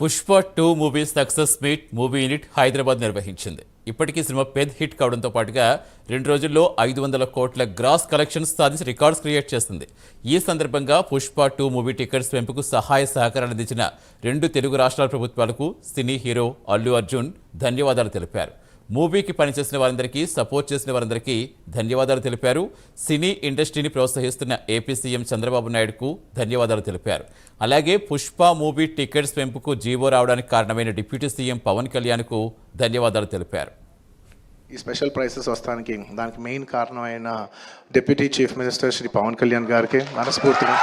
Pushpa two movie success meet movie unit Hyderabad నిర్వహించింది. ఇప్పటికీ cinema పెద్ద హిట్ కావడంతో పాటుగా రెండు రోజుల్లో ఐదు వందల కోట్ల గ్రాస్ కలెక్షన్స్ సాధించి రికార్డ్స్ క్రియేట్ చేస్తుంది ఈ సందర్భంగా పుష్ప టూ మూవీ టికెట్స్ పెంపుకు సహాయ సహకారాలు అందించిన రెండు తెలుగు రాష్ట్రాల ప్రభుత్వాలకు సినీ హీరో అల్లు అర్జున్ ధన్యవాదాలు తెలిపారు. మూవీకి పనిచేసిన వారందరికీ సపోర్ట్ చేసిన వారందరికీ ధన్యవాదాలు తెలిపారు. సినీ ఇండస్ట్రీని ప్రోత్సహిస్తున్న ఏపీ సీఎం చంద్రబాబు నాయుడుకు ధన్యవాదాలు తెలిపారు. అలాగే పుష్ప మూవీ టికెట్స్ పెంపుకు జీవో రావడానికి కారణమైన డిప్యూటీ సీఎం పవన్ కళ్యాణ్కు ధన్యవాదాలు తెలిపారు. ఈ స్పెషల్ ప్రైసెస్ వస్తానికి దానికి మెయిన్ కారణమైన deputy chief minister Shri Pawan Kalyan గారికి మనస్ఫూర్తిగా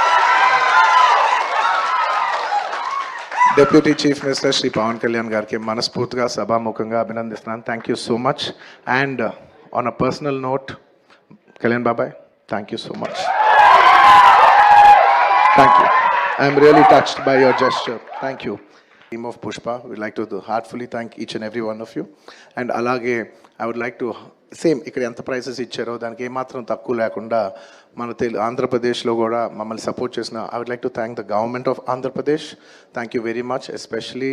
deputy chief minister Shri Pawan Kalyan గారికి మనస్ఫూర్తిగా సభాముఖంగా అభినందిస్తున్నాను thank you so much and on a personal note Kalyan బాబాయ్ thank you so much thank you I'm really touched by your gesture thank you team of Pushpa would like to heartfully thank each and every one of you and అలాగే I would like to same ఇక్కడ ఎంత prices ఇచ్చారో దానికి ఏమాత్రం తక్కువ లేకుండా మన తెలు ఆంధ్రప్రదేశ్లో కూడా మమ్మల్ని సపోర్ట్ చేసిన I would like to thank the government of Andhra Pradesh thank you very much especially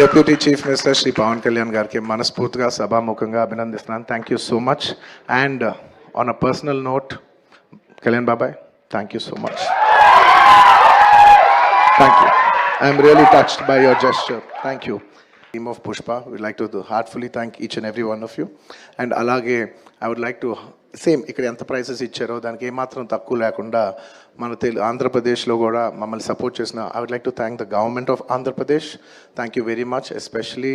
deputy chief minister Shri Pawan Kalyan గారికి మనస్ఫూర్తిగా సభాముఖంగా అభినందిస్తున్నాను. Thank you so much and on a personal note Kalyan బాబాయ్ thank you so much thank you I'm really touched by your gesture thank you team of Pushpa would like to heartfully thank each and every one of you and అలాగే I would like to same ఇక్కడ ఎంత prices ఇచ్చారో దానికి ఏమాత్రం తక్కువ లేకుండా మన తెలు ఆంధ్రప్రదేశ్లో కూడా మమ్మల్ని సపోర్ట్ చేసిన I would like to thank the government of Andhra Pradesh thank you very much especially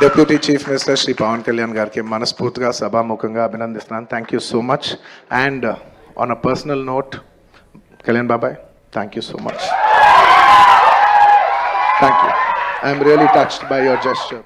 deputy chief minister Shri Pawan Kalyan గారికి మనస్ఫూర్తిగా సభాముఖంగా అభినందిస్తున్నాను thank you so much and on a personal note Kalyan బాబాయ్ thank you so much thank you I'm really touched by your gesture